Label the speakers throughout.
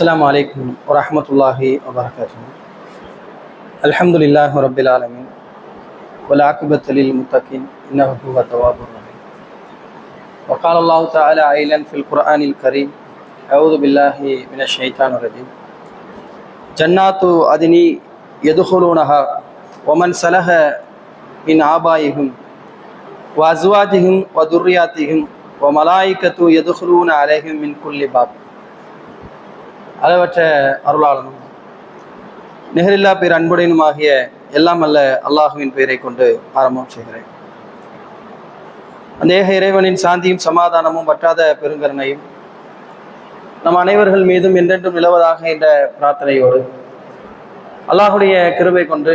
Speaker 1: السلام عليكم ورحمة الله وبركاته. الحمد لله رب العالمين. والعاقبة للمتقين. إنه هو التواب الرحيم. وقال الله تعالى عيلا في القرآن الكريم. أعوذ بالله من الشيطان الرجيم. جنات عدن يدخلونها ومن سلح من آبائهم وأزواجهم وذرياتهم وملائكة يدخلون عليهم من كل باب. அளவற்ற அருளாளனும் நிகரில்லா பேர் அன்புடையனுமாகிய எல்லாம் அல்ல அல்லாஹுவின் பெயரை கொண்டு ஆரம்பம் செய்கிறேன். அந்த ஏக இறைவனின் சாந்தியும் சமாதானமும் வற்றாத பெருங்கருணையும் நம் அனைவர்கள் மீதும் என்றென்றும் நிலவதாக என்ற பிரார்த்தனையோடு அல்லாஹுடைய கிருபை கொண்டு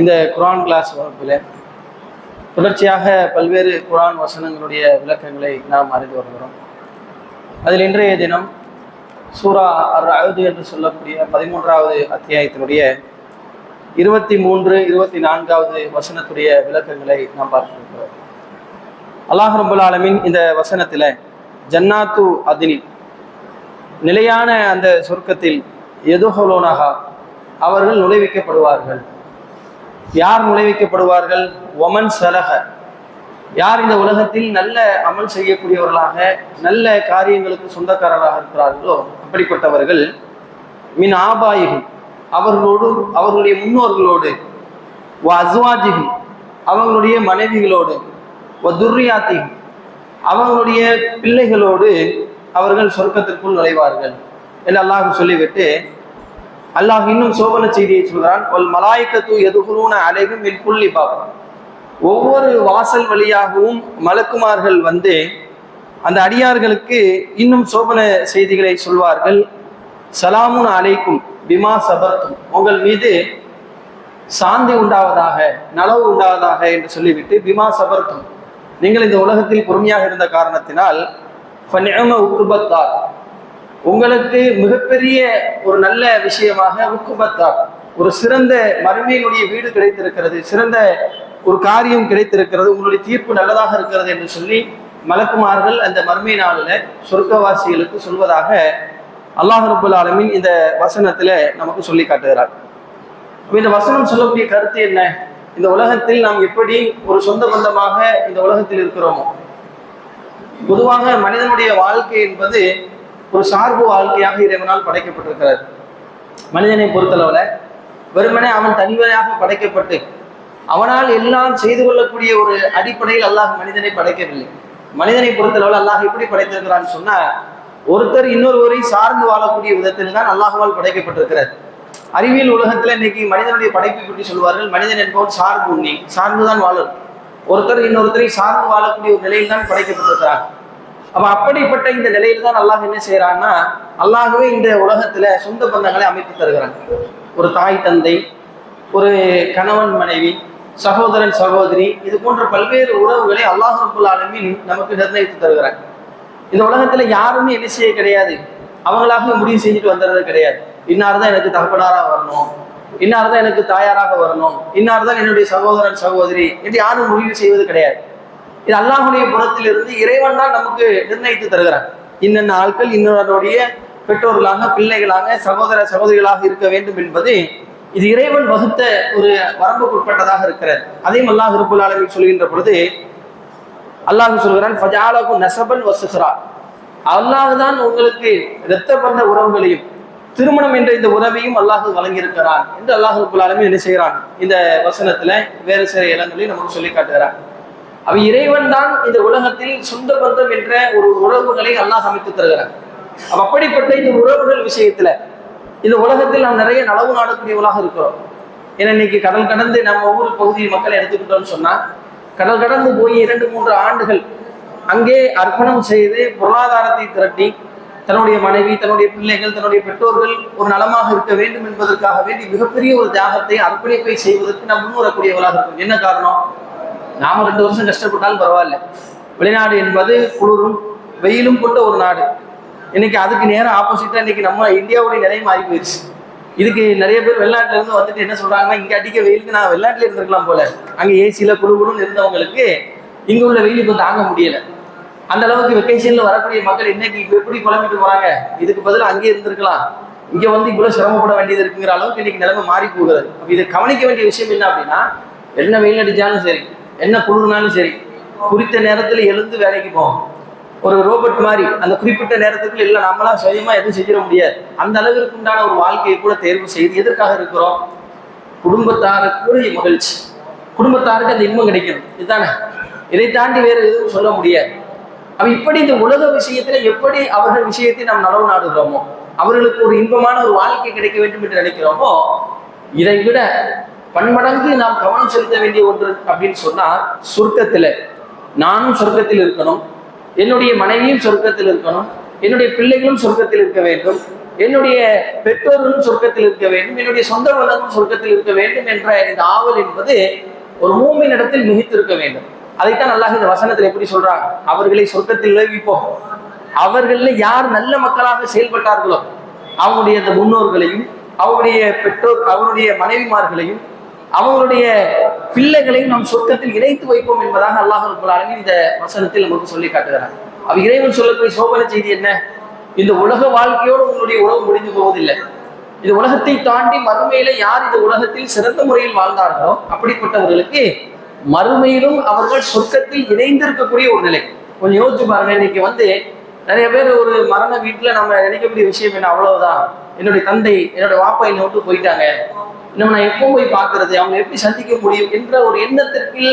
Speaker 1: இந்த குரான் கிளாஸ் வகுப்பில் தொடர்ச்சியாக பல்வேறு குரான் வசனங்களுடைய விளக்கங்களை நாம் அறிந்து வருகிறோம். அதில் இன்றைய தினம் சூரா அர் அழுது என்று சொல்லக்கூடிய பதிமூன்றாவது அத்தியாயத்தினுடைய இருபத்தி மூன்று இருபத்தி நான்காவது வசனத்துடைய விளக்கங்களை நாம் பார்த்திருக்கிறோம். அல்லாஹ் ரபுல் ஆலமின் இந்த வசனத்தில் ஜன்னாத்து அதினி நிலையான அந்த சொர்க்கத்தில் எதுஹலோனகா அவர்கள் நுழைவிக்கப்படுவார்கள். யார் நுழைவிக்கப்படுவார்கள்? ஒமன் சலக யார் இந்த உலகத்தில் நல்ல அமல் செய்யக்கூடியவர்களாக நல்ல காரியங்களுக்கு சொந்தக்காரராக இருக்கிறார்களோ அப்படிப்பட்டவர்கள் மின் ஆபாயிகும். அவர்களோடு அவர்களுடைய முன்னோர்களோடு வ அஸ்வாஜிகும். அவங்களுடைய மனைவிகளோடு வ துர்ரியாத்திகும். அவங்களுடைய பிள்ளைகளோடு அவர்கள் சொர்க்கத்திற்குள் நுழைவார்கள் என்று அல்லாஹ் சொல்லிவிட்டு அல்லாஹ் இன்னும் சோபன செய்தியை சொல்கிறான் ஒல் மலாய்க்கத்து எதுகுருன அலைகும் மின் புள்ளி பாபம் ஒவ்வொரு வாசல் வழியாகவும் மலக்குமார்கள் வந்து அந்த அடியார்களுக்கு இன்னும் சோபன செய்திகளை சொல்வார்கள். சலாமுன் அலைக்கும் பிமா சபர்த்தும். உங்கள் மீது சாந்தி உண்டாவதாக நலவு உண்டாவதாக என்று சொல்லிவிட்டு பிமா சபர்த்தும். நீங்கள் இந்த உலகத்தில் பொறுமையாக இருந்த காரணத்தினால் உக்குபத்தார் உங்களுக்கு மிகப்பெரிய ஒரு நல்ல விஷயமாக உக்குபத்தார் ஒரு சிறந்த மறுமையினுடைய வீடு கிடைத்திருக்கிறது சிறந்த ஒரு காரியம் கிடைத்திருக்கிறது உங்களுடைய தீர்ப்பு நல்லதாக இருக்கிறது என்று சொல்லி மலக்குமார்கள் அந்த மர்மை நாளில் சொர்க்கவாசிகளுக்கு சொல்வதாக அல்லாஹ் ரபுல் ஆலமின் இந்த வசனத்தில் நமக்கு சொல்லி காட்டுகிறார். இந்த வசனம் சொல்லக்கூடிய கருத்து என்ன? இந்த உலகத்தில் நாம் எப்படி ஒரு சொந்த பந்தமாக இந்த உலகத்தில் இருக்கிறோமோ? பொதுவாக மனிதனுடைய வாழ்க்கை என்பது ஒரு சார்பு வாழ்க்கையாக இறைவனால் படைக்கப்பட்டிருக்கிறது. மனிதனை பொறுத்தளவில் வெறுமனே அவன் தனிமையாக படைக்கப்பட்டு அவனால் எல்லாம் செய்து கொள்ளக்கூடிய ஒரு அடிப்படையில் அல்லாஹ் மனிதனை படைக்கவில்லை. மனிதனை பொறுத்தளவில் அல்லாஹ் எப்படி படைத்திருக்கிறான்னு சொன்னா ஒருத்தர் இன்னொருவரை சார்ந்து வாழக்கூடிய விதத்தில் தான் அல்லாஹுவால் படைக்கப்பட்டிருக்கிறார் அறிவியல் உலகத்துல இன்னைக்கு மனிதனுடைய படைப்பை பற்றி சொல்வார்கள் மனிதன் என்பவன் சார்பு உண்ணி சார்ந்துதான் வாழும் ஒருத்தர் இன்னொருத்தரை சார்ந்து வாழக்கூடிய ஒரு நிலையில் தான் படைக்கப்பட்டிருக்கிறார் அப்ப அப்படிப்பட்ட இந்த நிலையில் தான் அல்லாஹ் என்ன செய்யறான்னா அல்லாகவே இந்த உலகத்துல சொந்த பந்தங்களை அமைத்து தருகிறான். ஒரு தாய் தந்தை ஒரு கணவன் மனைவி சகோதரன் சகோதரி இது போன்ற பல்வேறு உறவுகளை அல்லாஹ் ரபுல் ஆலமின் நமக்கு நிர்ணயித்து தருகிறாங்க இந்த உலகத்துல யாருமே என்ன செய்ய கிடையாது. அவங்களாக முடிவு செஞ்சுட்டு வந்துடுறது கிடையாது. இன்னார் தான் எனக்கு தகப்பனாராக வரணும். இன்னார் தான் எனக்கு தாயாராக வரணும். இன்னார் தான் என்னுடைய சகோதரன் சகோதரி என்று யாரும் முடிவு செய்வது கிடையாது. இது அல்லாஹுடைய புறத்திலிருந்து இறைவன் தான் நமக்கு நிர்ணயித்து தருகிறான் இன்னென்ன ஆட்கள் இன்னொருடைய பெற்றோர்களாக பிள்ளைகளாக சகோதர சகோதரிகளாக இருக்க வேண்டும் என்பது இது இறைவன் வகுத்த ஒரு வரம்புக்குட்பட்டதாக இருக்கிறது. அதையும் அல்லாஹ் இருப்புல் ஆலமின் சொல்கின்ற பொழுது அல்லாஹ் சொல்கிறான் ஃபஜாலகு நசபன் வசுஹரா அல்லாஹ் தான் உங்களுக்கு இரத்த பந்த உறவுகளையும் திருமணம் என்ற இந்த உறவையும் அல்லாஹ் வழங்கியிருக்கிறான் என்று அல்லாஹ் இருப்புல் ஆலமின் என்ன செய்கிறான்? இந்த வசனத்துல வேறு சில இடங்களையும் நமக்கு சொல்லி காட்டுகிறான் அவ இறைவன் தான் இந்த உலகத்தில் சொந்த பந்தம் என்ற ஒரு உறவுகளை அல்லாஹ் அமைத்து தருகிறான். அப்படிப்பட்ட இந்த உறவுகள் விஷயத்துல இந்த உலகத்தில் நாம் நிறைய நலவு நாடக்கூடியவர்களாக இருக்கிறோம். ஏன்னா இன்னைக்கு கடல் கடந்து நம்ம ஊர் பகுதி மக்களை எடுத்துக்கிட்டோம்னு சொன்னா கடல் கடந்து போய் இரண்டு மூன்று ஆண்டுகள் அங்கே அர்ப்பணம் செய்து பொருளாதாரத்தை திரட்டி தன்னுடைய மனைவி தன்னுடைய பிள்ளைகள் தன்னுடைய பெற்றோர்கள் ஒரு நலமாக இருக்க வேண்டும் என்பதற்காக வேண்டி மிகப்பெரிய ஒரு தியாகத்தை அர்ப்பணிப்பை செய்வதற்கு நாம் முன்வரக்கூடியவர்களாக இருக்கும் என்ன காரணம்? நாம ரெண்டு வருஷம் கஷ்டப்பட்டாலும் பரவாயில்ல. வெளிநாடு என்பது குளிரும் வெயிலும் கொண்ட ஒரு நாடு. இன்னைக்கு அதுக்கு நேரம் ஆப்போசிட்டா இன்னைக்கு நம்ம இந்தியாவுடைய நிலை மாறி போயிடுச்சு இதுக்கு நிறைய பேர் வெளிநாட்டுல இருந்து வந்துட்டு என்ன சொல்றாங்கன்னா இங்க அடிக்க வெயிலுக்கு நான் வெளிநாட்டுல இருந்திருக்கலாம் போல. அங்க ஏசியில குழுகுழுன்னு இருந்தவங்களுக்கு இங்க உள்ள வெயில் இப்போ தாங்க முடியல. அந்த அளவுக்கு வெக்கேஷன்ல வரக்கூடிய மக்கள் இன்னைக்கு இப்ப எப்படி குழம்பிட்டு போறாங்க? இதுக்கு பதிலா அங்கேயே இருந்திருக்கலாம். இங்க வந்து இவ்வளவு சிரமப்பட வேண்டியது இருக்குங்கிற அளவுக்கு இன்னைக்கு நிலைமை மாறி போகிறது. அப்ப இதை கவனிக்க வேண்டிய விஷயம் என்ன அப்படின்னா என்ன வெயில் அடிச்சாலும் சரி என்ன குளிர்னாலும் சரி குறித்த நேரத்துல எழுந்து வேலைக்கு போவோம் ஒரு ரோபோட் மாதிரி அந்த குறிப்பிட்ட நேரத்துக்குள்ள இல்லை நம்மளா சுயமா எதுவும் செஞ்சிட முடியாது. அந்த அளவிற்கு உண்டான ஒரு வாழ்க்கையை கூட தேர்வு செய்து எதற்காக இருக்கிறோம்? குடும்பத்தாருக்கு மகிழ்ச்சி. குடும்பத்தாருக்கு அந்த இன்பம் கிடைக்கணும். இதுதானே? இதை தாண்டி வேற எதுவும் சொல்ல முடியாது. அப்ப இப்படி இந்த உலக விஷயத்துல எப்படி அவர்கள் விஷயத்தை நாம் நடவு நாடுகிறோமோ அவர்களுக்கு ஒரு இன்பமான ஒரு வாழ்க்கை கிடைக்க வேண்டும் என்று நினைக்கிறோமோ இதை விட பன்மடங்கு நாம் கவனம் செலுத்த வேண்டிய ஒன்று அப்படின்னு சொன்னா சொர்க்கத்துல. நானும் சொர்க்கத்தில் இருக்கணும். என்னுடைய மனைவியும் சொர்க்கத்தில் இருக்கணும். என்னுடைய பிள்ளைகளும் சொர்க்கத்தில் இருக்க வேண்டும். என்னுடைய பெற்றோர்களும் சொர்க்கத்தில் இருக்க வேண்டும். என்னுடைய சொந்த பந்தங்களும் சொர்க்கத்தில் இருக்க வேண்டும் என்ற இந்த ஆவல் என்பது ஒரு மூமின் இடத்தில் மிகுத்திருக்க வேண்டும். அதைத்தான் அல்லாஹ் இந்த வசனத்தில் எப்படி சொல்றாங்க? அவர்களை சொர்க்கத்தில் விளைவிப்போம் அவர்கள யார் நல்ல மக்களாக செயல்பட்டார்களோ அவங்களுடைய அந்த முன்னோர்களையும் அவனுடைய பெற்றோர் அவனுடைய மனைவிமார்களையும் அவங்களுடைய பிள்ளைகளையும் நம் சொர்க்கத்தில் இணைத்து வைப்போம் என்பதாக அல்லாஹ் ரப்பல் இந்த வசனத்தில் நமக்கு சொல்லி காட்டுகிறார் அவ இறைவன் சொல்லக்கூடிய சோபன செய்தி என்ன? இந்த உலக வாழ்க்கையோடு உங்களுடைய உறவு முடிந்து போவதில்லை. இந்த உலகத்தை தாண்டி மறுமையில யார் இந்த உலகத்தில் சிறந்த முறையில் வாழ்ந்தார்களோ அப்படிப்பட்டவர்களுக்கு மறுமையிலும் அவர்கள் சொர்க்கத்தில் இணைந்திருக்கக்கூடிய ஒரு நிலை. கொஞ்சம் யோசிச்சு பாருங்க இன்னைக்கு வந்து நிறைய பேர் ஒரு மரண வீட்டுல நம்ம நினைக்கக்கூடிய விஷயம் என்ன? அவ்வளவுதான். என்னுடைய தந்தை என்னோட வாப்பா என்னை விட்டு போயிட்டாங்க. இன்னும் நான் எப்போ போய் பார்க்கறது? அவங்க எப்படி சந்திக்க முடியும் என்ற ஒரு எண்ணத்திற்கு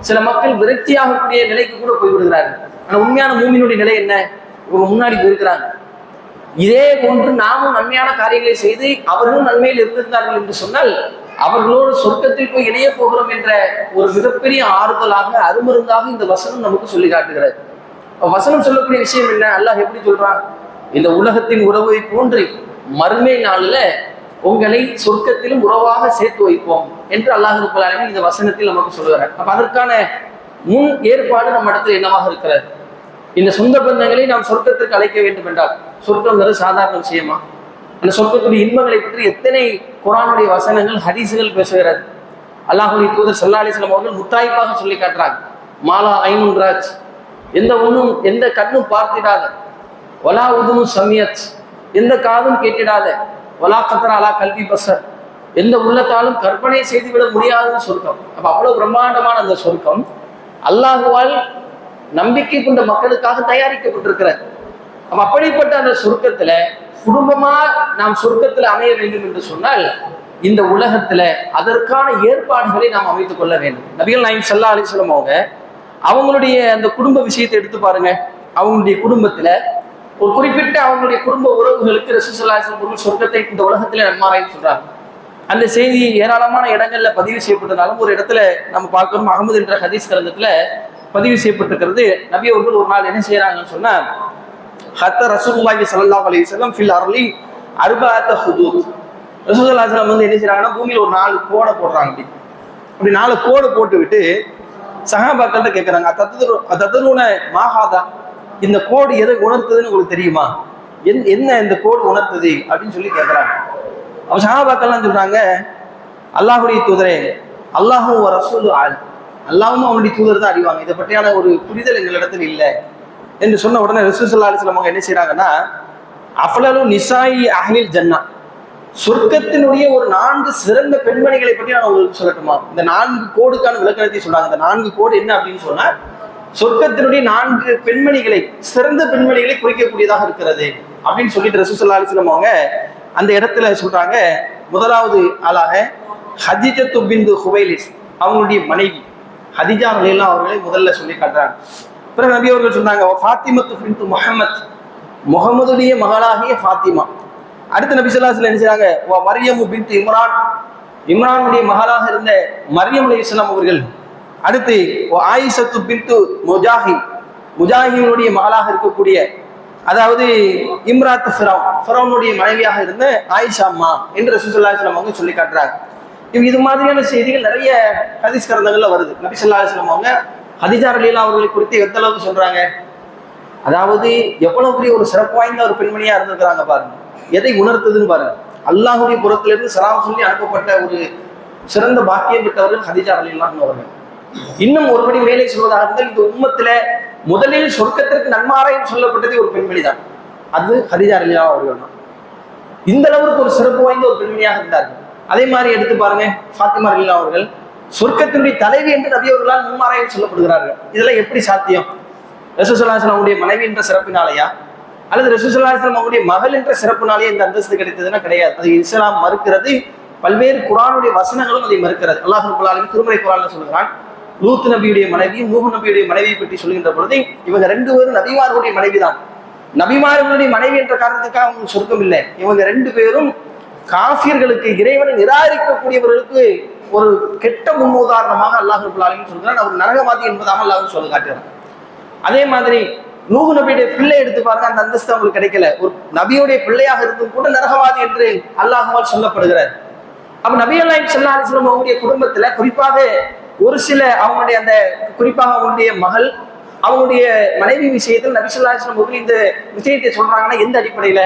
Speaker 1: சில மக்கள் விரக்தியாகக்கூடிய நிலைக்கு கூட போய்விடுகிறார்கள் ஆனால் உண்மையான மூமியினுடைய நிலை என்ன? இவங்க முன்னாடி போயிருக்கிறாங்க. இதே போன்று நாமும் நன்மையான காரியங்களை செய்து அவர்களும் நன்மையில் இருந்திருந்தார்கள் என்று சொன்னால் அவர்களோடு சொர்க்கத்தில் போய் இணைய போகிறோம் என்ற ஒரு மிகப்பெரிய ஆறுதலாக அருமருந்தாக இந்த வசனம் நமக்கு சொல்லி காட்டுகிறது. வசனம் சொல்லக்கூடிய விஷயம் என்ன? அல்லாஹ் எப்படி சொல்றான்? இந்த உலகத்தின் உறவை போன்று மறுமை நாளில் உங்களை சொர்க்கத்திலும் உறவாக சேர்த்து வைப்போம் என்று அல்லாஹ் ரப்பல் இந்த வசனத்தில் நமக்கு சொல்லுகிறார். அப்ப அதற்கான முன் ஏற்பாடு நம்ம இடத்துல என்னவாக இருக்கிறது? இந்த சொந்த பந்தங்களை நாம் சொர்க்கத்திற்கு அழைக்க வேண்டும் என்றால் சொர்க்கங்கிறது சாதாரண விஷயமா? அந்த சொர்க்கத்துடைய இன்பங்களை பற்றி எத்தனை குரானுடைய வசனங்கள் ஹரிசுகள் பேசுகிறது? அல்லாஹுடைய தூதர் சல்லா அலிஸ்லாம் அவர்கள் முத்தாய்ப்பாக சொல்லி காட்டுறாங்க. மாலா ஐநூன் ராஜ் எந்த ஒன்றும் எந்த கண்ணும் பார்த்திடாத. ஒலா உதுமும் சமியத் எந்த காதும் கேட்டிடாத. ஒலா கத்தரா அலா கல்வி பசர். எந்த உள்ளத்தாலும் கற்பனை செய்துவிட முடியாத சொர்க்கம். அப்ப அவ்வளவு பிரம்மாண்டமான அந்த சொர்க்கம். அல்லாஹுவால் நம்பிக்கை கொண்ட மக்களுக்காக தயாரிக்கப்பட்டிருக்கிறது. அப்ப அப்படிப்பட்ட அந்த சொர்க்கத்துல குடும்பமா நாம் சொர்க்கத்துல அமைய வேண்டும் என்று சொன்னால் இந்த உலகத்துல அதற்கான ஏற்பாடுகளை நாம் அமைத்துக் கொள்ள வேண்டும். நபிகள் நாயம் சல்லா அலிஸ்லம் அவங்க அவங்களுடைய அந்த குடும்ப விஷயத்தை எடுத்து பாருங்க. அவங்களுடைய குடும்பத்துல ஒரு குறிப்பிட்ட அவங்களுடைய குடும்ப உறவுகளுக்கு ரசூசல்லாசன் சொர்க்கத்தை இந்த உலகத்துல நன்மாராய் சொல்றாங்க. அந்த செய்தி ஏராளமான இடங்கள்ல பதிவு செய்யப்பட்டதாலும் ஒரு இடத்துல நம்ம பார்க்கணும் அகமது என்ற ஹதீஸ் கிரந்தத்துல பதிவு செய்யப்பட்டிருக்கிறது. நபி அவர்கள் ஒரு நாள் என்ன செய்யறாங்கன்னு சொன்னா ஹத்த ரசூலுல்லாஹி ஸல்லல்லாஹு அலைஹி வஸல்லம் ஃபில் அர்லி அர்பஅத்த ஹுதூத். ரசூலுல்லாஹி வந்து என்ன செய்றாங்கன்னா பூமியில ஒரு நாலு கோடை போடுறாங்க அப்படி. அப்படி நாலு கோடு போட்டு விட்டு சஹாபாக்கள்கிட்ட கேட்குறாங்க தத்துரு தத்துருன மாஹாதா இந்த கோடு எதை உணர்த்துதுன்னு உங்களுக்கு தெரியுமா? என் என்ன இந்த கோடு உணர்த்துது அப்படின்னு சொல்லி கேட்குறாங்க அவன் சஹாபாக்கள்லாம் சொல்கிறாங்க அல்லாஹுடைய தூதரே அல்லாஹும் ஒரு ரசூல் ஆள் அல்லாஹும் அவனுடைய தூதர் தான் அறிவாங்க. இதை பற்றியான ஒரு புரிதல் எங்களிடத்தில் இல்லை என்று சொன்ன உடனே ரசூசல்லா அலிஸ்லாம் அவங்க என்ன செய்கிறாங்கன்னா அஃலலு நிசாயி அஹ்லில் ஜன்னா. சொர்க்கத்தினுடைய ஒரு நான்கு சிறந்த பெண்மணிகளை பற்றி நான் உங்களுக்கு சொல்லட்டுமா? இந்த நான்கு கோடுக்கான விளக்கணத்தை சொல்றாங்க. இந்த நான்கு கோடு என்ன அப்படின்னு சொன்னா சொர்க்கத்தினுடைய நான்கு பெண்மணிகளை சிறந்த பெண்மணிகளை குறிக்கக்கூடியதாக இருக்கிறது. அப்படின்னு சொல்லிட்டு ரசூசல்லா அலிஸ்லம் அவங்க அந்த இடத்துல சொல்றாங்க. முதலாவது ஆளாக ஹதிஜ துபிந்து ஹுவைலிஸ் அவங்களுடைய மனைவி. ஹதிஜா ரலியல்லாஹு அவர்களை முதல்ல சொல்லி காட்டுறாங்க. பிறகு நபி அவர்கள் சொன்னாங்க ஃபாத்திமத்து பின்து முகமத் முகமதுடைய மகளாகிய ஃபாத்திமா. அடுத்த நபி சொல்லாசில் என்ன செய்றாங்க? மரியமு பின்து இம்ரான். இம்ரானுடைய மகளாக இருந்த மரியம் அலி இஸ்லாம் அவர்கள் அடுத்து வ ஆயிஷத்து பின்து முஜாஹி முஜாஹினுடைய மகளாக இருக்கக்கூடிய அதாவது இம்ராத் ஃபிரௌன் ஃபிரௌனுடைய மனைவியாக இருந்த ஆயிஷா அம்மா என்று ரசூலுல்லாஹி இஸ்லாம் அவங்க சொல்லி காட்டுறாங்க. இவங்க இது மாதிரியான செய்திகள் நிறைய ஹதீஸ் கிரந்தங்கள்ல வருது. நபி சொல்லா இஸ்லாம் அவங்க ஹதிஜா அலீலா அவர்களை குறித்து எந்த அளவுக்கு சொல்றாங்க? அதாவது எவ்வளவு பெரிய ஒரு சிறப்பு வாய்ந்த ஒரு பெண்மணியா இருந்திருக்கிறாங்க பாருங்க. எதை உணர்த்துதுன்னு பாருங்க. அல்லாஹுடைய புறத்திலிருந்து சலாம் சொல்லி அனுப்பப்பட்ட ஒரு சிறந்த பாக்கியம் பெற்றவர்கள் ஹதிஜா அலீலான்னு அவர்கள். இன்னும் ஒருபடி மேலே சொல்வதாக இருந்தால் இந்த உம்மத்துல முதலில் சொர்க்கத்திற்கு நன்மாராயம் சொல்லப்பட்டது ஒரு பெண்மணி தான் அது ஹரிஜா அலிலா அவர்கள் தான். இந்த அளவுக்கு ஒரு சிறப்பு வாய்ந்த ஒரு பெண்மணியாக இருந்தார்கள். அதே மாதிரி எடுத்து பாருங்க ஃபாத்திமா அலிலா அவர்கள் சொர்க்கத்தினுடைய தலைவி என்று நபி அவர்களால் முன்மாராயம் சொல்லப்படுகிறார்கள். இதெல்லாம் எப்படி சாத்தியம்? ரசூசல்லாஸ்லாம் அவருடைய மனைவி என்ற சிறப்பினாலையா அல்லது ரசூசல்லாஸ்லாம் அவருடைய மகள் என்ற சிறப்பினாலேயே இந்த அந்தஸ்து கிடைத்ததுன்னா கிடையாது. அது இஸ்லாம் மறுக்கிறது. பல்வேறு குரானுடைய வசனங்களும் அதை மறுக்கிறது. அல்லாஹ் ரபுல்லாலும் திருமறை குரான்ல சொல்கிறான் லூத்து நபியுடைய மனைவியும் நூஹ் நபியுடைய மனைவியை பற்றி சொல்கின்ற பொழுது இவங்க ரெண்டு பேரும் நபிமார்களுடைய மனைவி தான் நபிமார்களுடைய மனைவி என்ற காரணத்துக்காக அவங்க சொர்க்கம் இல்லை. இவங்க ரெண்டு பேரும் காஃபியர்களுக்கு இறைவனை நிராகரிக்கக்கூடியவர்களுக்கு ஒரு கெட்ட முன்னுதாரணமாக அல்லாஹ் ரபுல்லாலும் சொல்கிறான். அவர் நரகவாதி என்பதாக அல்லாஹ் சொல்ல காட்டுறான் அதே மாதிரி நூகு நபியுடைய பிள்ளை எடுத்து பாருங்க அந்த அந்தஸ்து அவங்களுக்கு கிடைக்கல. ஒரு நபியுடைய பிள்ளையாக இருந்தும் கூட நரகவாதி என்று அல்லாஹுவால் சொல்லப்படுகிறார். அப்ப நபி அல்லாஹ் சல்லா அலிஸ்லாம் அவங்களுடைய குடும்பத்துல குறிப்பாக ஒரு சில அவங்களுடைய அந்த குறிப்பாக அவங்களுடைய மகள் அவங்களுடைய மனைவி விஷயத்தில் நபிசுல்லாஸ்லம் அவர்கள் இந்த விஷயத்தை சொல்றாங்கன்னா எந்த அடிப்படையில?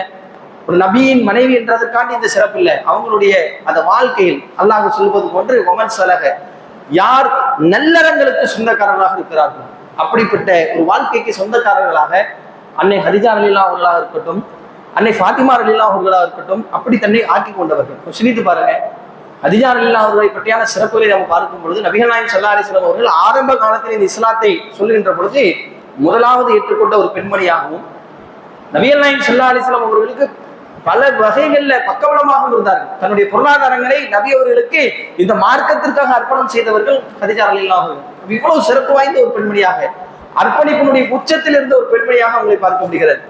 Speaker 1: ஒரு நபியின் மனைவி என்றதற்காண்டி இந்த சிறப்பு இல்லை. அவங்களுடைய அந்த வாழ்க்கையில் அல்லாஹ் சொல்வது போன்று ஒமன் சலக யார் நல்லறங்களுக்கு சொந்தக்காரர்களாக இருக்கிறார்கள் அப்படிப்பட்ட ஒரு வாழ்க்கைக்கு சொந்தக்காரர்களாக அன்னை ஹரிஜா அலிலா அவர்களாக இருக்கட்டும் அன்னை ஃபாத்திமா அலிலா அவர்களாக இருக்கட்டும் அப்படி தன்னை ஆக்கி கொண்டவர்கள். சிரித்து பாருங்க. அதிகாரம் இல்லாதவர்களை அவர்களை பற்றியான சிறப்புகளை நாம் பார்க்கும் பொழுது நபிகள் நாயகம் சல்லா அலிஸ்லாம் அவர்கள் ஆரம்ப காலத்தில் இந்த இஸ்லாத்தை சொல்லுகின்ற பொழுது முதலாவது ஏற்றுக்கொண்ட ஒரு பெண்மணியாகவும் நபிகள் நாயன் சல்லா அலிஸ்லாம் அவர்களுக்கு பல வகைகளில் பக்கபலமாகவும் இருந்தார்கள். தன்னுடைய பொருளாதாரங்களை நபி அவர்களுக்கு இந்த மார்க்கத்திற்காக அர்ப்பணம் செய்தவர்கள் ஹதிஜா அலில்லா அவர்கள் இவ்வளவு சிறப்பு வாய்ந்த ஒரு பெண்மணியாக அர்ப்பணிப்பினுடைய உச்சத்தில் இருந்த ஒரு பெண்மணியாக அவங்களை பார்க்க முடிகிறது.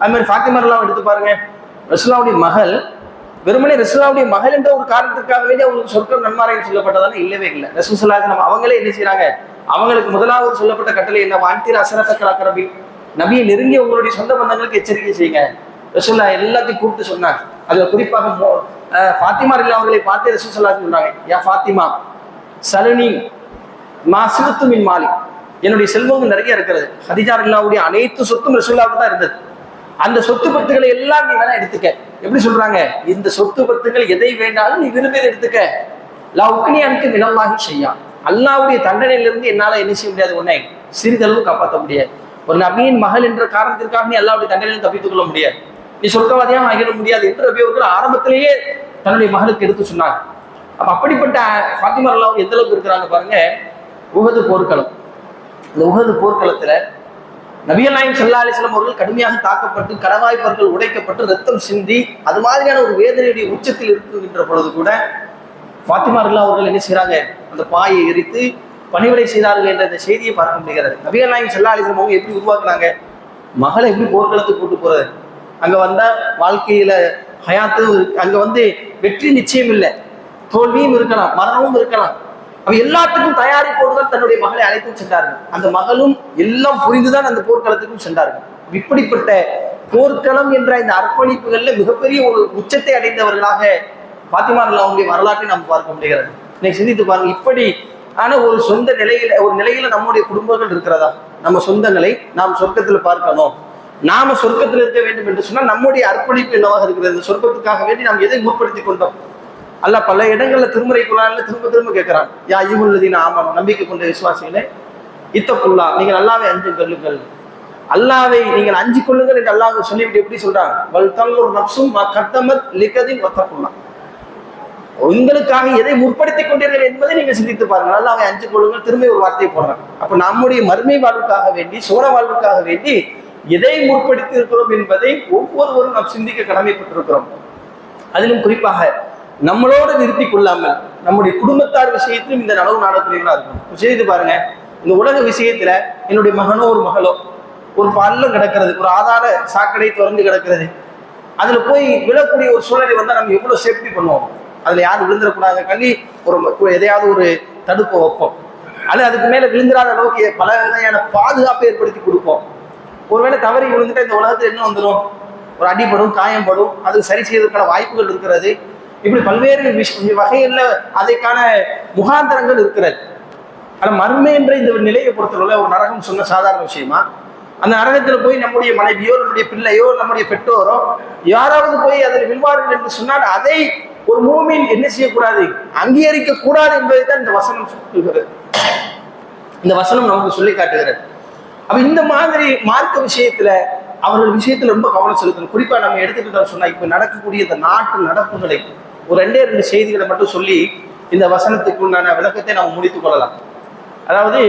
Speaker 1: அது மாதிரி ஃபாத்திமர்லாம் எடுத்து பாருங்க ரசுல்லாவுடைய மகள் வெறுமனே ரசுல்லாவுடைய மகள் என்ற ஒரு காரணத்திற்காக வேண்டிய அவங்களுக்கு சொர்க்கம் நன்மாரையில் சொல்லப்பட்டதான? இல்லவே இல்லை. ரசூசல்லா நம்ம அவங்களே என்ன செய்யறாங்க அவங்களுக்கு முதலாவது சொல்லப்பட்ட கட்டளை என்ன? வான்தீர் அசரத்தக்கராக்கரபி நபியை நெருங்கி உங்களுடைய சொந்த பந்தங்களுக்கு எச்சரிக்கை செய்யுங்க. ரசூல்லா எல்லாத்தையும் கூப்பிட்டு சொன்னாங்க. அதுல குறிப்பாக ஃபாத்திமா இல்லா அவர்களை பார்த்து ரசூசல்லா சொன்னாங்க. யா ஃபாத்திமா சலுனி மா சிறுத்து மின் மாலி. என்னுடைய செல்வங்கள் நிறைய இருக்கிறது. ஹதிஜார் இல்லாவுடைய அனைத்து சொத்தும் ரசூல்லாவுக்கு தான் இருந்தது. அந்த சொத்து பத்துகளை எல்லாம் நீ வேணா எடுத்துக்க. எப்படி சொல்றாங்க? இந்த சொத்து பத்துகள் எதை வேண்டாலும் நீ விரும்பியதை எடுத்துக்க. லா அனுக்கு மினல்லாகி செய்யா அல்லாவுடைய தண்டனையிலிருந்து என்னால என்ன செய்ய முடியாது? உன்னை சிறிதளவு காப்பாற்ற முடியாது. ஒரு நபியின் மகள் என்ற காரணத்திற்காக நீ அல்லாவுடைய தண்டனையில் தப்பித்துக் கொள்ள முடியாது. நீ சொர்க்கவாதியாக ஆகிட முடியாது என்று ரபி அவர்கள் ஆரம்பத்திலேயே தன்னுடைய மகளுக்கு எடுத்து சொன்னாங்க. அப்ப அப்படிப்பட்ட ஃபாத்திமா அல்லாஹ் எந்த அளவுக்கு இருக்கிறாங்க பாருங்க? உகது போர்க்களம். இந்த உகது போர்க்களத்துல நபிகள் நாயகம் சல்லா அலிஸ்லாம் அவர்கள் கடுமையாக தாக்கப்பட்டு கடவாய்ப்பர்கள் உடைக்கப்பட்டு ரத்தம் சிந்தி அது மாதிரியான ஒரு வேதனையுடைய உச்சத்தில் இருக்குகின்ற பொழுது கூட ஃபாத்திமா அவர்கள் என்ன செய்கிறாங்க அந்த பாயை எரித்து பணிவிடை செய்தார்கள் என்ற இந்த செய்தியை பார்க்க முடிகிறது. நபிகள் நாயகம் சல்லா அலிஸ்லாம் அவங்க எப்படி உருவாக்குனாங்க? மகளை எப்படி போர்க்களத்துக்கு கூட்டு போறது? அங்க வந்தா வாழ்க்கையில ஹயாத்து அங்க வந்து வெற்றி நிச்சயம் இல்லை. தோல்வியும் இருக்கலாம் மரணமும் இருக்கலாம். அவ எல்லாத்துக்கும் தயாரிப்போடு தான் தன்னுடைய மகளை அழைத்து சென்றார்கள். அந்த மகளும் எல்லாம் புரிந்துதான் அந்த போர்க்களத்துக்கும் சென்றார்கள். இப்படிப்பட்ட போர்க்களம் என்ற இந்த அர்ப்பணிப்புகள்ல மிகப்பெரிய ஒரு உச்சத்தை அடைந்தவர்களாக பாத்திமா அவங்களுடைய வரலாற்றை நாம் பார்க்க முடிகிறது. இன்னைக்கு சிந்தித்து பாருங்க இப்படி ஆனா ஒரு சொந்த நிலையில ஒரு நிலையில நம்முடைய குடும்பங்கள் இருக்கிறதா? நம்ம சொந்த நிலை நாம் சொர்க்கத்துல பார்க்கணும். நாம சொர்க்கத்தில் இருக்க வேண்டும் என்று சொன்னால் நம்முடைய அர்ப்பணிப்பு என்னவாக இருக்கிறது? சொர்க்கத்துக்காக வேண்டி நாம் எதை முற்படுத்தி கொண்டோம்? அல்ல பல இடங்கள்ல திருமுறை குரான்ல திரும்ப திரும்ப கேட்கிறான் யா ஐயுல்லதீன ஆமாம் நம்பிக்கை கொண்ட விசுவாசிகளே இத்தக்குள்ளா நீங்கள் அல்லாவை அஞ்சு கொள்ளுங்கள் அல்லாவை நீங்கள் அஞ்சு கொள்ளுங்கள் என்று அல்லாஹ் சொல்லிவிட்டு எப்படி சொல்றாங்க வல் தல்லூர் நப்சும் கத்தமத் லிகதின் ஒத்தக்குள்ளா உங்களுக்காக எதை முற்படுத்திக் கொண்டீர்கள் என்பதை நீங்கள் சிந்தித்து பாருங்கள். அல்லாவை அஞ்சு கொள்ளுங்கள் திரும்ப ஒரு வார்த்தையை போடுறாங்க அப்ப நம்முடைய மறுமை வாழ்வுக்காக வேண்டி சோழ வாழ்வுக்காக வேண்டி எதை முற்படுத்தி இருக்கிறோம் என்பதை ஒவ்வொருவரும் நாம் சிந்திக்க கடமைப்பட்டிருக்கிறோம். அதிலும் குறிப்பாக நம்மளோடு நிறுத்தி கொள்ளாமல் நம்முடைய குடும்பத்தார் விஷயத்திலும் இந்த நடவு நாடக்கூடியவங்களா இருக்கும் செய்து பாருங்க இந்த உலக விஷயத்துல என்னுடைய மகனோ ஒரு மகளோ ஒரு பள்ளம் கிடக்கிறது ஒரு ஆதார சாக்கடை திறந்து கிடக்கிறது. அதுல போய் விழக்கூடிய ஒரு சூழ்நிலை வந்தா நம்ம எவ்வளவு சேஃப்டி பண்ணுவோம்? அதுல யாரும் விழுந்துடக்கூடாது. கல்வி ஒரு எதையாவது ஒரு தடுப்பை வைப்போம். அல்லது அதுக்கு மேல விழுந்துடாத அளவுக்கு பல வகையான பாதுகாப்பை ஏற்படுத்தி கொடுப்போம். ஒருவேளை தவறி விழுந்துட்டா இந்த உலகத்துல என்ன வந்துடும் ஒரு அடிபடும் காயம்படும் அது சரி செய்வதற்கான வாய்ப்புகள் இருக்கிறது. இப்படி பல்வேறு விஷ் வகைகளில் அதைக்கான முகாந்தரங்கள் இருக்கிறது. ஆனால் மர்மை என்ற இந்த நிலையை பொறுத்தவரை ஒரு நரகம் சொன்ன சாதாரண விஷயமா? அந்த நரகத்தில் போய் நம்முடைய மனைவியோ நம்முடைய பிள்ளையோ நம்முடைய பெற்றோரோ யாராவது போய் அதில் விழுவார்கள் என்று சொன்னால் அதை ஒரு மூமின் என்ன செய்யக்கூடாது? அங்கீகரிக்க கூடாது என்பதை தான் இந்த வசனம் சொல்கிறது. இந்த வசனம் நமக்கு சொல்லி காட்டுகிறது. அப்ப இந்த மாதிரி மார்க்க விஷயத்துல அவர்கள் விஷயத்துல ரொம்ப கவனம் செலுத்தணும். குறிப்பா நம்ம எடுத்துக்கிட்டோம் சொன்னா இப்ப நடக்கக்கூடிய இந்த நாட்டு நடப்புகளை ஒரு ரெண்டே ரெண்டு செய்திகளை மட்டும் சொல்லி இந்த வசனத்துக்கு உண்டான விளக்கத்தை நம்ம முடித்துக் கொள்ளலாம். அதாவது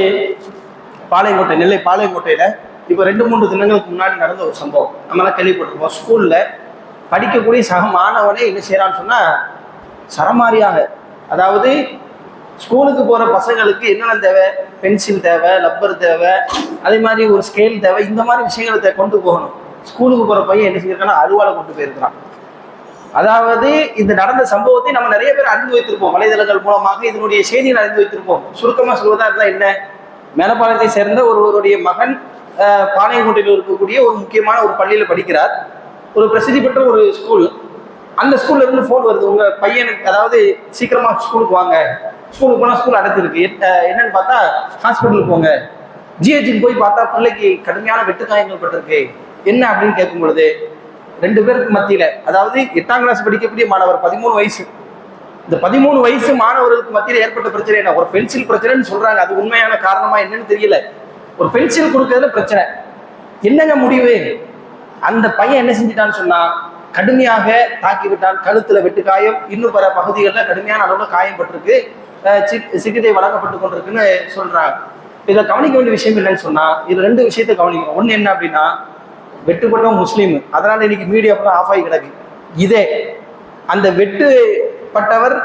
Speaker 1: பாளையங்கோட்டை நெல்லை பாளையங்கோட்டையில இப்போ ரெண்டு மூன்று தினங்களுக்கு முன்னாடி நடந்த ஒரு சம்பவம். நம்மளாம் கேள்விப்பட்டிருக்கோம் ஸ்கூல்ல படிக்கக்கூடிய சக மாணவனே என்ன செய்யறான்னு சொன்னா சரமாரியாக. அதாவது ஸ்கூலுக்கு போற பசங்களுக்கு என்னென்ன தேவை? பென்சில் தேவை லப்பர் தேவை அதே மாதிரி ஒரு ஸ்கேல் தேவை இந்த மாதிரி விஷயங்களை கொண்டு போகணும். ஸ்கூலுக்கு போற பையன் என்ன செஞ்சிருக்கான்னா அருவாளை கொண்டு போயிருக்கிறான். அதாவது இந்த நடந்த சம்பவத்தை நம்ம நிறைய பேர் அறிந்து வைத்திருப்போம். வலைதளங்கள் மூலமாக இதனுடைய செய்திகள் அறிந்து வைத்திருப்போம். சுருக்கமா சொல்வதா இருந்தா என்ன? மேலப்பாளையத்தை சேர்ந்த ஒருவருடைய மகன் அஹ், இருக்கக்கூடிய ஒரு முக்கியமான ஒரு பள்ளியில படிக்கிறார். ஒரு பிரசித்தி பெற்ற ஒரு ஸ்கூல் அந்த ஸ்கூல்ல இருந்து ஃபோன் வருது. உங்க பையனுக்கு அதாவது சீக்கிரமா ஸ்கூலுக்கு வாங்க. ஸ்கூலுக்கு போனா ஸ்கூல் அடைச்சிருக்கு என்னன்னு பார்த்தா ஹாஸ்பிட்டலுக்கு போங்க. ஜிஹெச்சுக்கு போய் பார்த்தா பிள்ளைக்கு கடுமையான வெட்டுக்காயங்கள் பட்டிருக்கு. என்ன அப்படின்னு கேட்கும் பொழுது ரெண்டு பேருக்கு மத்தியில அதாவது எட்டாம் கிளாஸ் படிக்கக்கூடிய மாணவர் பதிமூணு வயசு. இந்த பதிமூணு வயசு மாணவர்களுக்கு மத்தியில் ஏற்பட்ட பிரச்சனை என்ன? ஒரு பென்சில் பிரச்சனைன்னு சொல்றாங்க. அது உண்மையான காரணமா என்னன்னு தெரியல. ஒரு பென்சில் கொடுக்கறதுல பிரச்சனை. என்னங்க முடிவு? அந்த பையன் என்ன செஞ்சிட்டான்னு சொன்னா கடுமையாக தாக்கி விட்டான் கழுத்துல வெட்டு காயம். இன்னும் பிற பகுதிகளில் கடுமையான அளவுல காயம் பட்டிருக்கு. சிகிச்சை வழங்கப்பட்டு கொண்டிருக்குன்னு சொல்றாங்க. இதில் கவனிக்க வேண்டிய விஷயம் என்னன்னு சொன்னா இது ரெண்டு விஷயத்தை கவனிக்கணும். ஒன்று என்ன அப்படின்னா வெட்டுப்பட்டவன் முஸ்லீம். அதனால் இன்னைக்கு மீடியா ஃபுல்லாக ஆஃப் ஆகி கிடக்கு. இதே அந்த வெட்டுப்பட்டவர்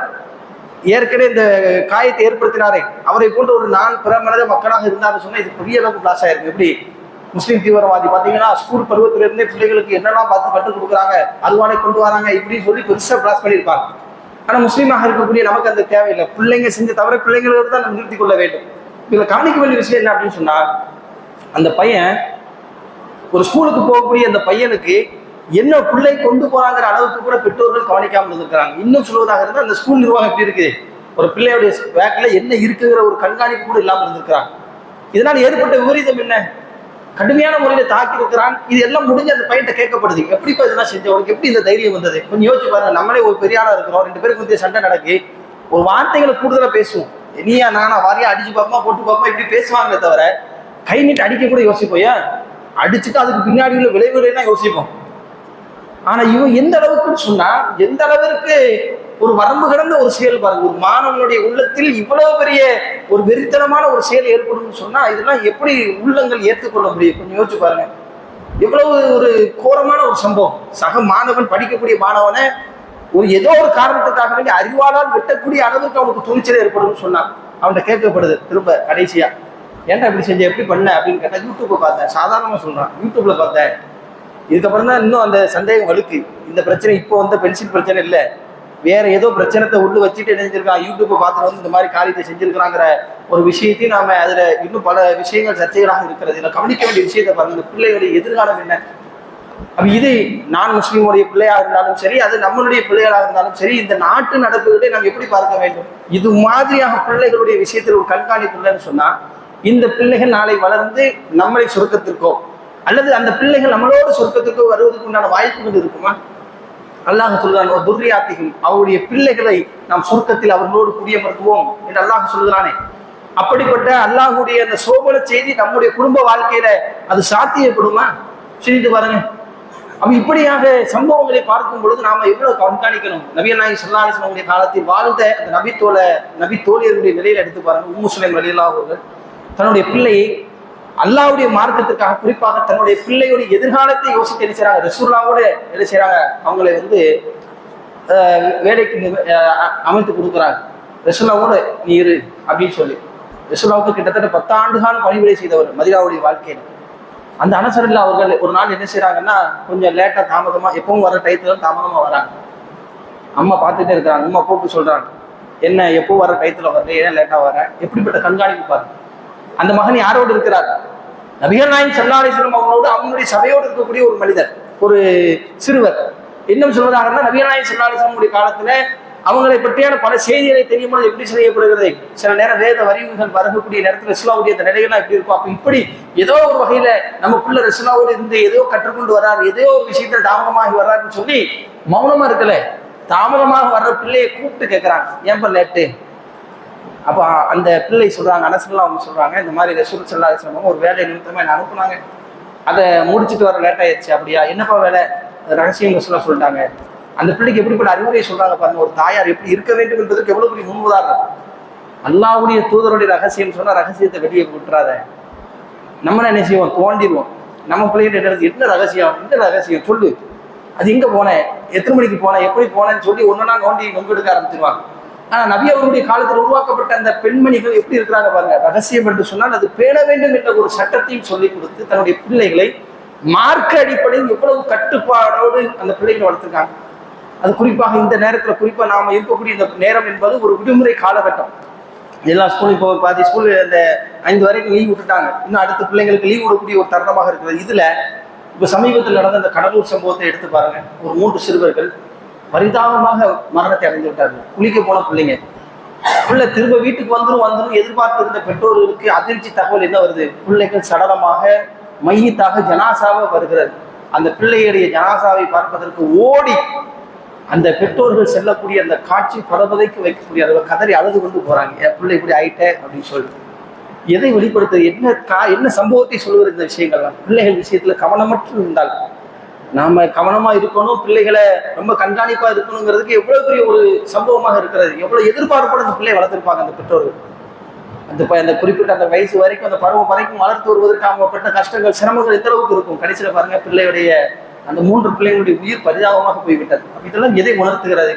Speaker 1: ஏற்கனவே இந்த காயத்தை ஏற்படுத்தினாரே. அவரை போன்ற ஒரு நான் பிரமனத மக்களாக இருந்தாருன்னு சொன்னால் இது பெரிய அளவுக்கு பிளாஸ் ஆயிருக்கு. எப்படி? முஸ்லீம் தீவிரவாதி பார்த்தீங்கன்னா ஸ்கூல் பருவத்திலிருந்தே பிள்ளைகளுக்கு என்னெல்லாம் பார்த்து கற்றுக் கொடுக்குறாங்க அல்வானை கொண்டு வராங்க இப்படின்னு சொல்லி பெருசாக பிளாஸ் பண்ணியிருப்பாங்க. ஆனால் முஸ்லீமாக இருக்கக்கூடிய நமக்கு அந்த தேவையில்லை. பிள்ளைங்க செஞ்ச தவிர பிள்ளைங்களோடு தான் நம்ம நிறுத்தி கொள்ள வேண்டும். இதில் கவனிக்க வேண்டிய விஷயம் என்ன அப்படின்னு சொன்னால் அந்த பையன் ஒரு ஸ்கூலுக்கு போகக்கூடிய அந்த பையனுக்கு என்ன பிள்ளை கொண்டு போறாங்கிற அளவுக்கு கூட பெற்றோர்கள் கவனிக்காமல் இருந்திருக்கிறாங்க. இன்னும் சொல்வதாக இருந்தால் அந்த ஸ்கூல் நிர்வாகம் எப்படி இருக்குது? ஒரு பிள்ளையுடைய பேக்கில் என்ன இருக்குங்கிற ஒரு கண்காணிப்பு கூட இல்லாமல் இருந்திருக்கிறாங்க. இதனால் ஏற்பட்ட விபரீதம் என்ன? கடுமையான முறையில் தாக்கி இருக்கிறான். இது எல்லாம் முடிஞ்சு அந்த பையன்கிட்ட கேட்கப்படுது. எப்படிப்பா இதெல்லாம் செஞ்ச? உனக்கு எப்படி இந்த தைரியம் வந்தது? கொஞ்சம் யோசிச்சு பாருங்க. நம்மளே ஒரு பெரிய இருக்கிறோம். ரெண்டு பேருக்கு வந்து சண்டை நடக்கு. ஒரு வார்த்தைகளை கூடுதலாக பேசுவோம். நீயா நானா வாரியா அடிச்சு பார்ப்போமா போட்டு பார்ப்போம் இப்படி பேசுவாங்களே தவிர கை நீட்டு அடிக்க கூட யோசிப்போயா அடிச்சுட்டு அதுக்கு பின்னாடி உள்ள விளைவுகளை தான் யோசிப்போம். ஆனா இவன் எந்த அளவுக்குன்னு சொன்னா எந்த அளவிற்கு ஒரு வரம்பு கடந்த ஒரு செயல் பாருங்க. ஒரு மாணவனுடைய உள்ளத்தில் இவ்வளவு பெரிய ஒரு வெறித்தனமான ஒரு செயல் ஏற்படும்னு சொன்னா இதெல்லாம் எப்படி உள்ளங்கள் ஏற்றுக்கொள்ள முடியும்? கொஞ்சம் யோசிச்சு பாருங்க. எவ்வளவு ஒரு கோரமான ஒரு சம்பவம். சக மாணவன் படிக்கக்கூடிய மாணவனை ஒரு ஏதோ ஒரு காரணத்துக்காக வேண்டிய அறிவாளால் வெட்டக்கூடிய அளவுக்கு அவனுக்கு துணிச்சல் ஏற்படும்னு சொன்னான். அவன்கிட்ட கேட்கப்படுது திரும்ப கடைசியா. ஏன்டா இப்படி செஞ்ச எப்படி பண்ண அப்படின்னு கேட்டால் யூடியூப்பை பார்த்தேன். சாதாரணமாக சொல்கிறான் யூடியூப்ல பார்த்தேன். இதுக்கப்புறம் தான் இன்னும் அந்த சந்தேகம் வலுக்கு. இந்த பிரச்சனை இப்போ வந்து பென்சில் பிரச்சனை இல்லை. வேற ஏதோ பிரச்சனத்தை உள்ள வச்சுட்டு நினைஞ்சிருக்கான் யூடியூப்பை பார்த்துட்டு வந்து இந்த மாதிரி காரியத்தை செஞ்சிருக்கிறாங்கிற ஒரு விஷயத்தையும் நாம அதுல இன்னும் பல விஷயங்கள் சர்ச்சைகளாக இருக்கிறது. இதில் கவனிக்க வேண்டிய விஷயத்தை பாருங்க. இந்த பிள்ளைகளுடைய எதிர்காலம் என்ன? அப்ப இது நான் முஸ்லீமுடைய பிள்ளையாக இருந்தாலும் சரி அது நம்மளுடைய பிள்ளைகளாக இருந்தாலும் சரி இந்த நாட்டு நடப்புகளை நாம் எப்படி பார்க்க வேண்டும்? இது மாதிரியாக பிள்ளைகளுடைய விஷயத்தில் ஒரு கண்காணிப்பு இல்லைன்னு சொன்னா இந்த பிள்ளைகள் நாளை வளர்ந்து நம்மளை சுருக்கத்திற்கோ அல்லது அந்த பிள்ளைகள் நம்மளோட சொர்க்கத்திற்கோ வருவதற்கு உண்டான வாய்ப்புகள் இருக்குமா? அல்லாஹ் சொல்கிறான் "ஒரு துர்ரியாத்திகும் அவருடைய பிள்ளைகளை நாம் சுருக்கத்தில் அவர்களோடு குடியமர்த்துவோம் என்று அல்லாஹ் சொல்கிறானே அப்படிப்பட்ட அல்லாஹுடைய அந்த சோபன செய்தி நம்முடைய குடும்ப வாழ்க்கையில அது சாத்தியப்படுமா? சிரித்து பாருங்க. அப்ப இப்படியாக சம்பவங்களை பார்க்கும் பொழுது நாம எவ்வளவு கண்காணிக்கணும்? நபியல் நாயகி சொல்லாலிசனுடைய காலத்தில் வாழ்ந்த அந்த நபித்தோல நபி தோழியருடைய நிலையில எடுத்து பாருங்க. உம்மு சுலைம் அவர்கள் தன்னுடைய பிள்ளையை அல்லாவுடைய மார்க்கத்திற்காக குறிப்பாக தன்னுடைய பிள்ளையுடைய எதிர்காலத்தை யோசித்து என்ன செய்றாங்க? ரசூல்லாவோட என்ன செய்கிறாங்க அவங்களை வந்து வேலைக்கு அமைத்து கொடுக்குறாங்க. ரசூல்லாவோட நீ இரு அப்படின்னு சொல்லி. ரசூல்லாவுக்கு கிட்டத்தட்ட பத்தாண்டு காலம் பணிவிடை செய்தவர் மதிராவுடைய வாழ்க்கையில். அந்த அனசரில் அவர்கள் ஒரு நாள் என்ன செய்கிறாங்கன்னா கொஞ்சம் லேட்டாக தாமதமாக எப்பவும் வர டயத்துல தாமதமாக வராங்க. அம்மா பார்த்துட்டே இருக்கிறாங்க. அம்மா கூப்பிட்டு சொல்றாங்க. என்ன எப்போ வர டயத்துல வர்ற? ஏன் லேட்டாக வர எப்படிப்பட்ட கண்காணிப்பு பாருங்க. அந்த மகன் யாரோடு இருக்கிறார்? நபிகள் நாயன் சல்லாலேஸ்வரம் அவங்களோடு அவங்களுடைய சபையோடு இருக்கக்கூடிய ஒரு மனிதர் ஒரு சிறுவர். இன்னும் சொல்வதாக இருந்தால் நபிகள் நாயன் சல்லாலேஸ்வரமுடைய காலத்துல அவங்களை பற்றியான பல செய்திகளை தெரியும் பொழுது எப்படி செய்யப்படுகிறது? சில நேரம் வேத வரிவுகள் வரக்கூடிய நேரத்தில் ரசுலாவுடைய அந்த நிலைகள்லாம் எப்படி இருக்கும்? அப்போ இப்படி ஏதோ ஒரு வகையில நம்ம பிள்ளை ரசுலாவோடு இருந்து ஏதோ கற்றுக்கொண்டு வர்றார் ஏதோ ஒரு விஷயத்தில் தாமதமாகி வர்றாருன்னு சொல்லி மௌனமா இருக்கல. தாமதமாக வர்ற பிள்ளையை கூப்பிட்டு கேட்கறாங்க ஏன்பா லேட்டு அப்போ அந்த பிள்ளை சொல்கிறாங்க அனசுலாம் அவங்க சொல்கிறாங்க இந்த மாதிரி ரசூல் சல்லா சொன்னாங்க ஒரு வேலை நிமித்தமாக என்ன அனுப்புனாங்க. அதை முடிச்சுட்டு வர லேட் ஆயிடுச்சு அப்படியா? என்னப்பா வேலை? ரகசியம் ரசூலாக சொல்லிட்டாங்க. அந்த பிள்ளைக்கு எப்படிப்பட்ட அறிவுரை சொல்கிறாங்க பாருங்க ஒரு தாயார் எப்படி இருக்க வேண்டும் என்பதற்கு எவ்வளோ பெரிய முன்முதாரணம் அல்லாவுடைய தூதருடைய ரகசியம் சொன்னால் ரகசியத்தை வெளியே விட்டுறாத. நம்ம என்ன செய்வோம்? தோண்டிடுவோம். நம்ம பிள்ளைகிட்ட என்ன என்ன ரகசியம்? என்ன ரகசியம்? சொல்லு. அது எங்கே போனேன்? எத்தனை மணிக்கு போனேன்? எப்படி போனேன்னு சொல்லி ஒன்றுனா நோண்டி நொங்கெடுக்க ஆரம்பிச்சிருவாங்க. ஆனா நபி அவருடைய காலத்தில் உருவாக்கப்பட்ட அந்த பெண்மணிகள் எப்படி இருக்கிறாங்க பாருங்க. ரகசியம் என்று சொன்னால் அது பேண வேண்டும் என்ற ஒரு சட்டத்தையும் சொல்லிக் கொடுத்து தன்னுடைய பிள்ளைகளை மார்க்க அடிப்படையில் எவ்வளவு கட்டுப்பாடோடு அந்த பிள்ளைகளை வளர்த்துருக்காங்க. அது குறிப்பாக இந்த நேரத்தில் குறிப்பாக நாம் இருக்கக்கூடிய இந்த நேரம் என்பது ஒரு விடுமுறை காலகட்டம். எல்லா ஸ்கூலும் இப்போ பாதி ஸ்கூல் அந்த ஐந்து வரைக்கும் லீவ் விட்டுட்டாங்க. இன்னும் அடுத்த பிள்ளைங்களுக்கு லீவ் விடக்கூடிய ஒரு தருணமாக இருக்கிறது. இதில் இப்போ சமீபத்தில் நடந்த அந்த கடலூர் சம்பவத்தை எடுத்து பாருங்க. ஒரு மூன்று சிறுவர்கள் பரிதாபமாக மரணத்தை அடைந்து விட்டார்கள் குளிக்க போன பிள்ளைங்க. பிள்ளை திரும்ப வீட்டுக்கு வந்துடும் வந்துடும் எதிர்பார்த்திருந்த பெற்றோர்களுக்கு அதிர்ச்சி தகவல் என்ன வருது? பிள்ளைகள் சடலமாக மையத்தாக ஜனாசாவை வருகிறது. அந்த பிள்ளையுடைய ஜனாசாவை பார்ப்பதற்கு ஓடி அந்த பெற்றோர்கள் செல்லக்கூடிய அந்த காட்சி பரபதைக்கு வைக்கக்கூடிய அளவு கதறி அழுது கொண்டு போறாங்க. என் பிள்ளை இப்படி ஆயிட்டே? அப்படின்னு சொல்லிட்டு. எதை வெளிப்படுத்த என்ன கா என்ன சம்பவத்தை சொல்லுவது இந்த விஷயங்கள்லாம்? பிள்ளைகள் விஷயத்துல கவனமற்று இருந்தால் நாம கவனமா இருக்கணும் பிள்ளைகளை ரொம்ப கண்காணிப்பா இருக்கணுங்கிறதுக்கு எவ்வளவு பெரிய ஒரு சம்பவமாக இருக்கிறது. எவ்வளவு எதிர்பார்ப்போட அந்த பிள்ளையை வளர்த்துருப்பாங்க அந்த பெற்றோர்கள். அந்த அந்த குறிப்பிட்ட அந்த வயசு வரைக்கும் அந்த பருவம் வரைக்கும் வளர்த்து வருவதற்கு அவங்க பட்ட கஷ்டங்கள் சிரமங்கள் எந்த அளவுக்கு இருக்கும்? கடைசியில பாருங்க பிள்ளையுடைய அந்த மூன்று பிள்ளைகளுடைய உயிர் பரிதாபமாக போய்விட்டது. அப்ப இதெல்லாம் எதை உணர்த்துகிறது?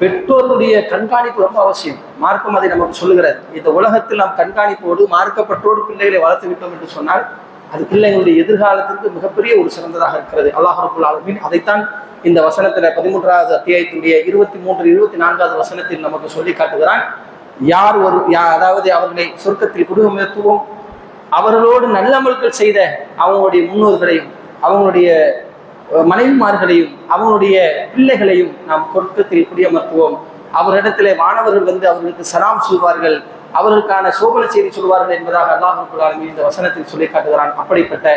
Speaker 1: பெற்றோருடைய கண்காணிப்பு ரொம்ப அவசியம். மார்க்கம் அதை நமக்கு சொல்லுகிறது. இந்த உலகத்தில் நாம் கண்காணிப்போடு மார்க்கப்பட்டோடு பிள்ளைகளை வளர்த்து விட்டோம் என்று சொன்னால் அது பிள்ளைங்களுடைய எதிர்காலத்திற்கு மிகப்பெரிய ஒரு சிறந்ததாக இருக்கிறது. அல்லாஹரபுல் ஆலமீன் அதைத்தான் இந்த வசனத்துல பதிமூன்றாவது அத்தியாயத்தினுடைய இருபத்தி மூன்று இருபத்தி நான்காவது வசனத்தில் நமக்கு சொல்லி காட்டுகிறான். யார் ஒரு அதாவது அவர்களை சொர்க்கத்தில் குடும்பத்துவம் அவர்களோடு நல்லமல்கள் செய்த அவங்களுடைய முன்னோர்களையும் அவங்களுடைய மனைவிமார்களையும் அவங்களுடைய பிள்ளைகளையும் நாம் சொர்க்கத்தில் குடியமர்த்துவோம். அவரிடத்திலே மாணவர்கள் வந்து அவர்களுக்கு சலாம் சொல்வார்கள் அவர்களுக்கான சோபன செய்தி சொல்வார்கள் என்பதாக அல்லாஹ் இந்த வசனத்தில் சொல்லி காட்டுகிறான். அப்படிப்பட்ட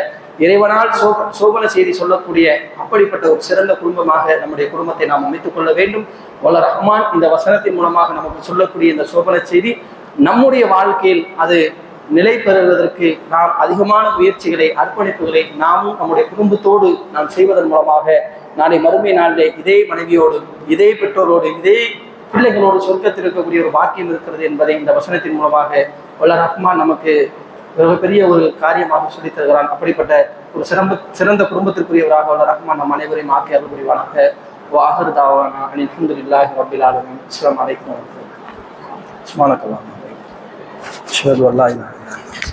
Speaker 1: இறைவனால் சோப சோபன செய்தி சொல்லக்கூடிய அப்படிப்பட்ட ஒரு சிறந்த குடும்பமாக நம்முடைய குடும்பத்தை நாம் அமைத்துக் கொள்ள வேண்டும். வல்ல ரஹ்மான் இந்த வசனத்தின் மூலமாக நமக்கு சொல்லக்கூடிய இந்த சோபன செய்தி நம்முடைய வாழ்க்கையில் அது நிலை பெறுவதற்கு நாம் அதிகமான முயற்சிகளை அர்ப்பணிப்புகளை நாமும் நம்முடைய குடும்பத்தோடு நாம் செய்வதன் மூலமாக நாளை மறுமை நாளிலே இதே மனைவியோடு இதே பெற்றோரோடு இதே பிள்ளைகளோடு சொர்க்கத்தில் இருக்கக்கூடிய ஒரு பாக்கியம் இருக்கிறது என்பதை இந்த வசனத்தின் மூலமாக வல்ல ரஹ்மான் நமக்கு மிகப்பெரிய ஒரு காரியமாக சொல்லித் தருகிறான். அப்படிப்பட்ட ஒரு சிறந்த சிறந்த குடும்பத்திற்குரியவராக வல்ல ரஹ்மான் நம் அனைவரையும் ஆக்கி அருள் புரிவானாக வாஹர் தாவானா அலி அஹமதுல்லாஹி ரபில் ஆலமின். அஸ்ஸலாமு அலைக்கும் வரஹ்மத்துல்லாஹி சுப்ஹானக்கல்லாஹு அஷ்ஹது